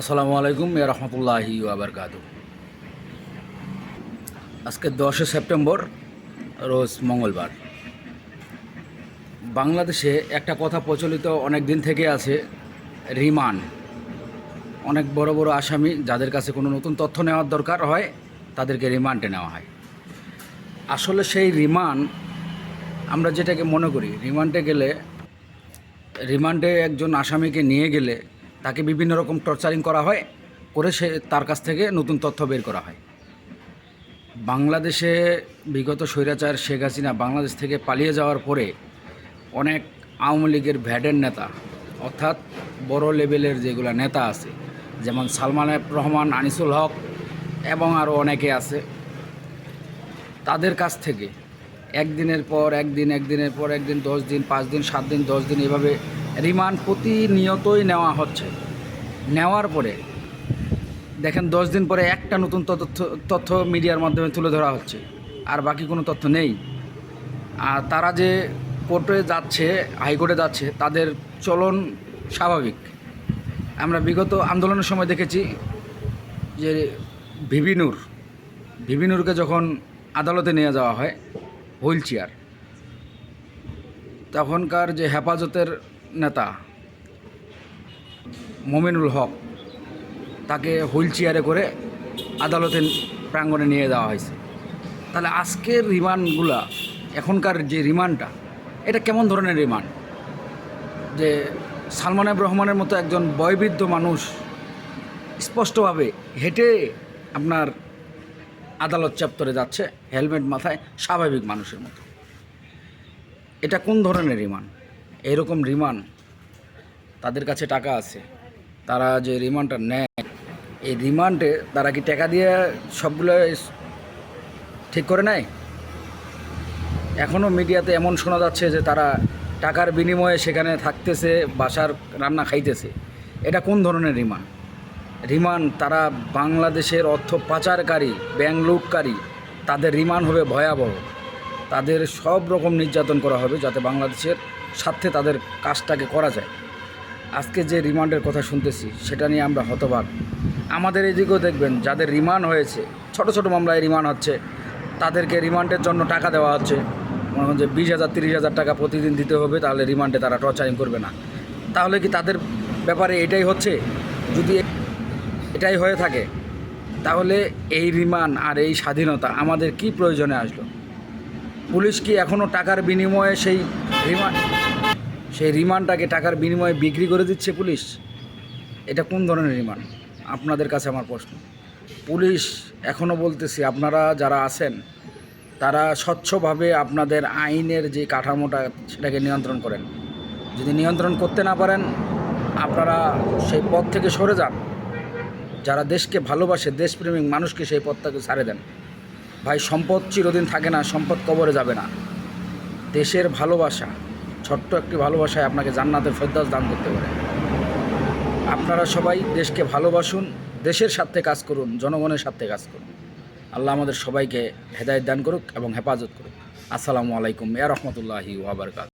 আসসালামু আলাইকুম ইয়া রহমতুল্লাহি আবরকাত আজকে দশে সেপ্টেম্বর, রোজ মঙ্গলবার। বাংলাদেশে একটা কথা প্রচলিত অনেক দিন থেকে আছে, রিমান্ড। অনেক বড় বড় আসামি যাদের কাছে কোনো নতুন তথ্য নেওয়ার দরকার হয়, তাদেরকে রিমান্ডে নেওয়া হয়। আসলে সেই রিমান্ড, আমরা যেটাকে মনে করি, রিমান্ডে গেলে, রিমান্ডে একজন আসামিকে নিয়ে গেলে তাকে বিভিন্ন রকম টর্চারিং করা হয়, করে সে তার কাছ থেকে নতুন তথ্য বের করা হয়। বাংলাদেশে বিগত স্বৈরাচার শেখ হাসিনা বাংলাদেশ থেকে পালিয়ে যাওয়ার পরে অনেক আওয়ামী লীগের ভ্যাডের নেতা, অর্থাৎ বড় লেভেলের যেগুলো নেতা আছে, যেমন সালমান রহমান, আনিসুল হক এবং আরও অনেকে আছে, তাদের কাছ থেকে একদিনের পর একদিন, একদিনের পর একদিন, দশ দিন, পাঁচ দিন, সাত দিন, দশ দিন এভাবে রিমান্ড প্রতিনিয়তই নেওয়া হচ্ছে। নেওয়ার পরে, দেখেন দশ দিন পরে একটা নতুন তথ্য তথ্য মিডিয়ার মাধ্যমে তুলে ধরা হচ্ছে। আর বাকি কোনো তথ্য নেই। আর তারা যে কোর্টে যাচ্ছে, হাইকোর্টে যাচ্ছে, তাদের চলন স্বাভাবিক। আমরা বিগত আন্দোলনের সময় দেখেছি যে ভিবিনুর ভিবিনুরকে যখন আদালতে নিয়ে যাওয়া হয়, হুইল চেয়ার, তখনকার যে হেফাজতের নেতা মমিনুল হক, তাকে হুইল চেয়ারে করে আদালতে প্রাঙ্গণে নিয়ে যাওয়া হয়েছে। তাহলে আজকের রিমান্ডগুলা, এখনকার যে রিমান্ডটা, এটা কেমন ধরনের রিমান্ড? যে সালমান রহমানের মতো একজন বয়বৃদ্ধ মানুষ স্পষ্টভাবে হেঁটে আপনার আদালত চত্বরে যাচ্ছে, হেলমেট মাথায়, স্বাভাবিক মানুষের মতো। এটা কোন ধরনের রিমান্ড? এরকম রিমান্ড তাদের কাছে টাকা আছে, তারা যে রিমান্ডটা নেয়, এই রিমান্ডে তারা কি টাকা দিয়ে সবগুলো ঠিক করে নেয়? এখনও মিডিয়াতে এমন শোনা যাচ্ছে যে তারা টাকার বিনিময়ে সেখানে থাকতেছে, বাসার রান্না খাইতেছে। এটা কোন ধরনের রিমান্ড? রিমান্ড তারা বাংলাদেশের অর্থ পাচারকারী, ব্যাংক লুটকারী, তাদের রিমান্ড হবে ভয়াবহ। তাদের সব রকম নির্যাতন করা হবে যাতে বাংলাদেশের স্বার্থে তাদের কাজটাকে করা যায়। আজকে যে রিমান্ডের কথা শুনতেছি, সেটা নিয়ে আমরা হতবাক। আমাদের এদিকেও দেখবেন, যাদের রিমান্ড হয়েছে, ছোট ছোট মামলায় রিমান্ড হচ্ছে, তাদেরকে রিমান্ডের জন্য টাকা দেওয়া হচ্ছে। মনে যে বিশ হাজার, তিরিশ হাজার টাকা প্রতিদিন দিতে হবে, তাহলে রিমান্ডে তারা টর্চারিং করবে না। তাহলে কি তাদের ব্যাপারে এটাই হচ্ছে? যদি এটাই হয়ে থাকে, তাহলে এই রিমান্ড আর এই স্বাধীনতা আমাদের কি প্রয়োজনে আসলো? পুলিশ কি এখনও টাকার বিনিময়ে সেই রিমান্ড সেই রিমান্ডটাকে টাকার বিনিময়ে বিক্রি করে দিচ্ছে পুলিশ? এটা কোন ধরনের রিমান্ড? আপনাদের কাছে আমার প্রশ্ন। পুলিশ এখনও বলতেছি, আপনারা যারা আছেন, তারা স্বচ্ছভাবে আপনাদের আইনের যে কাঠামোটা, সেটাকে নিয়ন্ত্রণ করেন। যদি নিয়ন্ত্রণ করতে না পারেন, আপনারা সেই পথ থেকে সরে যান। যারা দেশকে ভালোবাসে, দেশপ্রেমিক মানুষকে সেই পথটাকে ছাড়ে দেন। ভাই, সম্পদ চিরদিন থাকে না, সম্পদ কবরে যাবে না। দেশের ভালোবাসা, ছোট্ট একটি ভালোবাসায় আপনাকে জান্নাতের ফেরদাস দান করতে পারে। আপনারা সবাই দেশকে ভালোবাসুন, দেশের স্বার্থে কাজ করুন, জনগণের স্বার্থে কাজ করুন। আল্লাহ আমাদের সবাইকে হেদায়ত দান করুক এবং হেফাজত করুক। আসসালামু আলাইকুম ইয়া রহমতুল্লাহি ওয়াবারকাত